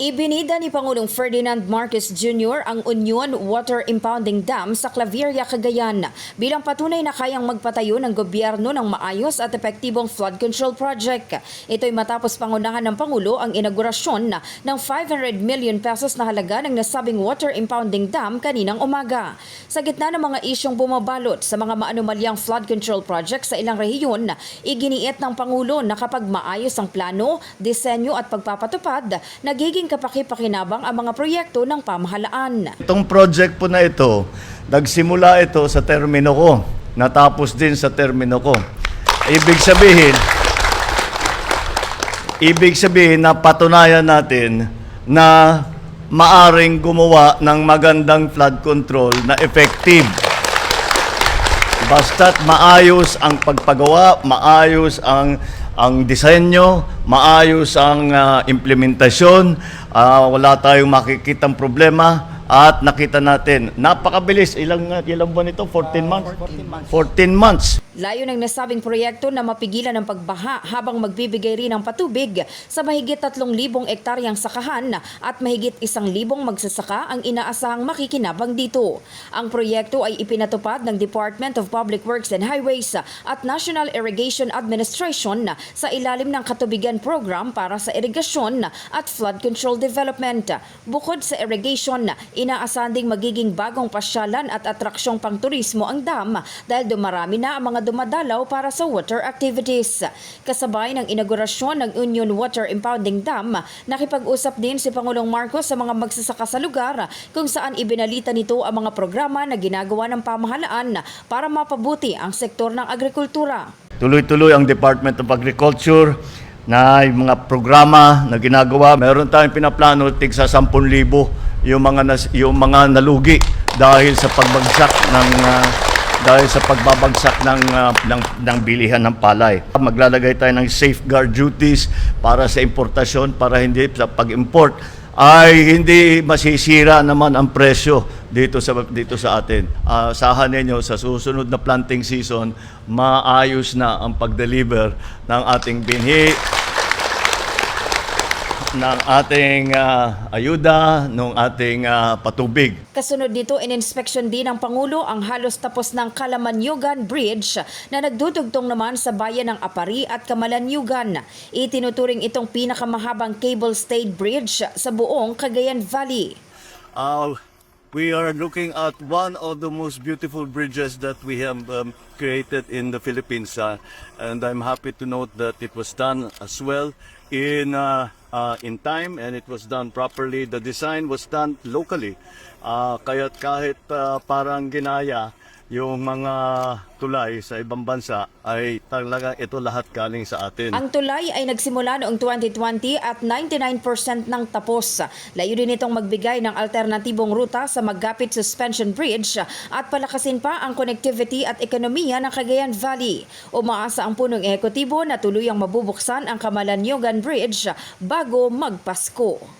Ibinida ni Pangulong Ferdinand Marcos Jr. ang Union Water Impounding Dam sa Claveria, Cagayan bilang patunay na kayang magpatayo ng gobyerno ng maayos at epektibong flood control project. Ito'y matapos pangunahan ng Pangulo ang inaugurasyon ng 500 million pesos na halaga ng nasabing water impounding dam kaninang umaga. Sa gitna ng mga isyong bumabalot sa mga maanumalyang flood control project sa ilang rehiyon, iginiit ng Pangulo na kapag maayos ang plano, disenyo at pagpapatupad, nagiging kapaki-pakinabang ang mga proyekto ng pamahalaan. Itong project po na ito, nagsimula ito sa termino ko. Natapos din sa termino ko. Ibig sabihin, ibig sabihin na patunayan natin na maaring gumawa ng magandang flood control na effective. Basta't maayos ang pagpagawa, maayos ang ang disenyo, maayos ang ah, implementasyon, ah, wala tayong makikitang problema at nakita natin, napakabilis. Ilang, ah, ilang buwan ito? 14 months? 14 months. Layo ng nasabing proyekto na mapigilan ang pagbaha habang magbibigay rin ng patubig sa mahigit 3,000 ektaryang sakahan at mahigit 1,000 magsasaka ang inaasahang makikinabang dito. Ang proyekto ay ipinatupad ng Department of Public Works and Highways at National Irrigation Administration sa ilalim ng Katubigan Program para sa irigasyon at flood control development. Bukod sa irrigation, inaasahan ding magiging bagong pasyalan at atraksyong pangturismo ang dam dahil dumarami na ang mga dumadalaw para sa water activities. Kasabay ng inaugurasyon ng Union Water Impounding Dam, nakipag-usap din si Pangulong Marcos sa mga magsasaka sa lugar kung saan ibinalita nito ang mga programa na ginagawa ng pamahalaan para mapabuti ang sektor ng agrikultura. Tuloy-tuloy ang Department of Agriculture na mga programa na ginagawa. Meron tayong pinaplano tig sa 10,000 yung mga nas, yung mga nalugi dahil sa pagbagsak ng ah, dahil sa pagbabagsak ng, ah, ng ng bilihan ng palay. Maglalagay tayo ng safeguard duties para sa importasyon para hindi sa pag-import ay hindi masisira naman ang presyo dito sa dito sa atin. Ah, Asahan ninyo sa susunod na planting season, maayos na ang pag-deliver ng ating binhi ng ating ah, ayuda, ng ating ah, patubig. Kasunod dito, ininspeksyon din ng Pangulo ang halos tapos ng Kalamanyugan Bridge na nagdudugtong naman sa bayan ng Apari at Kamalanyugan. Itinuturing itong pinakamahabang cable-stayed bridge sa buong Cagayan Valley. Uh, we are looking at one of the most beautiful bridges that we have um, created in the Philippines. Uh, and I'm happy to note that it was done as well in, uh, uh, in time and it was done properly. The design was done locally. Uh, kaya't kahit uh, parang ginaya yung mga tulay sa ibang bansa ay talaga ito lahat galing sa atin. Ang tulay ay nagsimula noong 2020 at 99% ng tapos. Layo din itong magbigay ng alternatibong ruta sa Magapit Suspension Bridge at palakasin pa ang connectivity at ekonomiya ng Cagayan Valley. Umaasa ang punong ehekutibo na tuluyang mabubuksan ang Kamalanyugan Bridge bago magpasko.